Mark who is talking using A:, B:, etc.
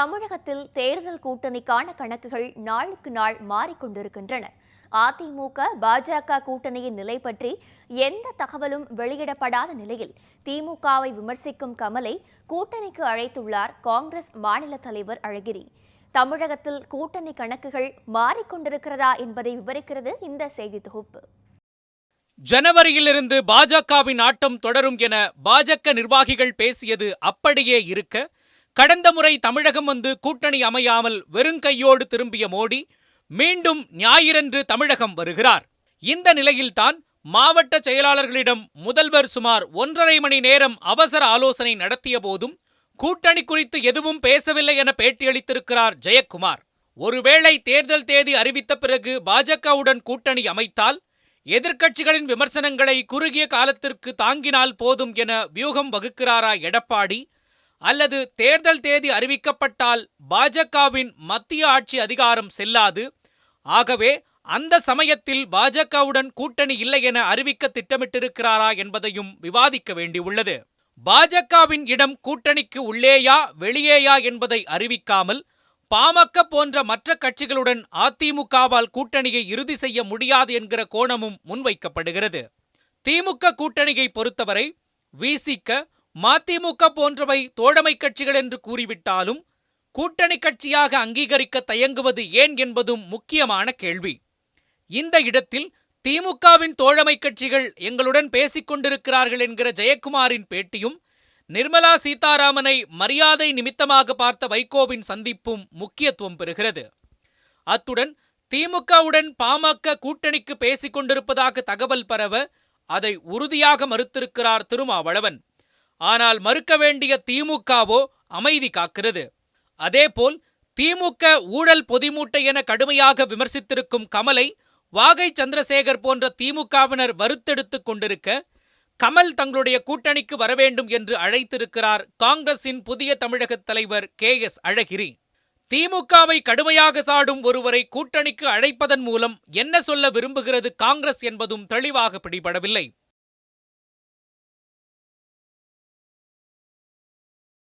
A: தமிழகத்தில் தேர்தல் கூட்டணிக்கான கணக்குகள் நாளுக்கு நாள் மாறிக்கொண்டிருக்கின்றன. அதிமுக பாஜக கூட்டணியின் நிலை பற்றி எந்த தகவலும் வெளியிடப்படாத நிலையில் திமுகவை விமர்சிக்கும் கமலை கூட்டணிக்கு அழைத்துள்ளார் காங்கிரஸ் மாநில தலைவர் அழகிரி. தமிழகத்தில் கூட்டணி கணக்குகள் மாறிக்கொண்டிருக்கிறதா என்பதை விவரிக்கிறது இந்த செய்தி தொகுப்பு.
B: ஜனவரியிலிருந்து பாஜகவின் ஆட்டம் தொடரும் என பாஜக நிர்வாகிகள் பேசியது அப்படியே இருக்க கடந்த முறை தமிழகம் வந்து கூட்டணி அமையாமல் வெறுங்கையோடு திரும்பிய மோடி மீண்டும் ஞாயிறன்று தமிழகம் வருகிறார். இந்த நிலையில்தான் மாவட்ட செயலாளர்களிடம் முதல்வர் சுமார் ஒன்றரை மணி நேரம் அவசர ஆலோசனை நடத்திய போதும் கூட்டணி குறித்து எதுவும் பேசவில்லை என பேட்டியளித்திருக்கிறார் ஜெயக்குமார். ஒருவேளை தேர்தல் தேதி அறிவித்த பிறகு பாஜகவுடன் கூட்டணி அமைத்தால் எதிர்க்கட்சிகளின் விமர்சனங்களை குறுகிய காலத்திற்கு தாங்கினால் போதும் என வியூகம் வகுக்கிறாரா எடப்பாடி அல்லது தேர்தல் தேதி அறிவிக்கப்பட்டால் பாஜகவின் மத்திய ஆட்சி அதிகாரம் செல்லாது. ஆகவே அந்த சமயத்தில் பாஜகவுடன் கூட்டணி இல்லை என அறிவிக்க திட்டமிட்டிருக்கிறாரா என்பதையும் விவாதிக்க வேண்டியுள்ளது. பாஜகவின் இடம் கூட்டணிக்கு உள்ளேயா வெளியேயா என்பதை அறிவிக்காமல் பாமக போன்ற மற்ற கட்சிகளுடன் அதிமுகவால் கூட்டணியை இறுதி செய்ய முடியாது என்கிற கோணமும் முன்வைக்கப்படுகிறது. திமுக கூட்டணியை பொறுத்தவரை விசிக மதிமுக போன்றவை தோழமை கட்சிகள் என்று கூறிவிட்டாலும் கூட்டணி கட்சியாக அங்கீகரிக்க தயங்குவது ஏன் என்பதும் முக்கியமான கேள்வி. இந்த இடத்தில் திமுகவின் தோழமை கட்சிகள் எங்களுடன் பேசிக் கொண்டிருக்கிறார்கள் என்கிற ஜெயக்குமாரின் பேட்டியும் நிர்மலா சீதாராமனை மரியாதை நிமித்தமாக பார்த்த வைகோவின் சந்திப்பும் முக்கியத்துவம் பெறுகிறது. அத்துடன் திமுகவுடன் பாமக கூட்டணிக்கு பேசிக் கொண்டிருப்பதாக தகவல் பரவ அதை உறுதியாக மறுத்திருக்கிறார் திருமாவளவன். ஆனால் மறுக்க வேண்டிய திமுகவோ அமைதி காக்கிறது. அதேபோல் திமுக ஊழல் பொதிமூட்டை என கடுமையாக விமர்சித்திருக்கும் கமலை வாகை சந்திரசேகர் போன்ற திமுகவினர் வறுத்தெடுத்துக் கொண்டிருக்க கமல் தங்களுடைய கூட்டணிக்கு வரவேண்டும் என்று அழைத்திருக்கிறார் காங்கிரசின் புதிய தமிழக தலைவர் கே எஸ் அழகிரி. திமுகவை கடுமையாக சாடும் ஒருவரை கூட்டணிக்கு அழைப்பதன் மூலம் என்ன சொல்ல விரும்புகிறது காங்கிரஸ் என்பதும் தெளிவாக பிடிபடவில்லை.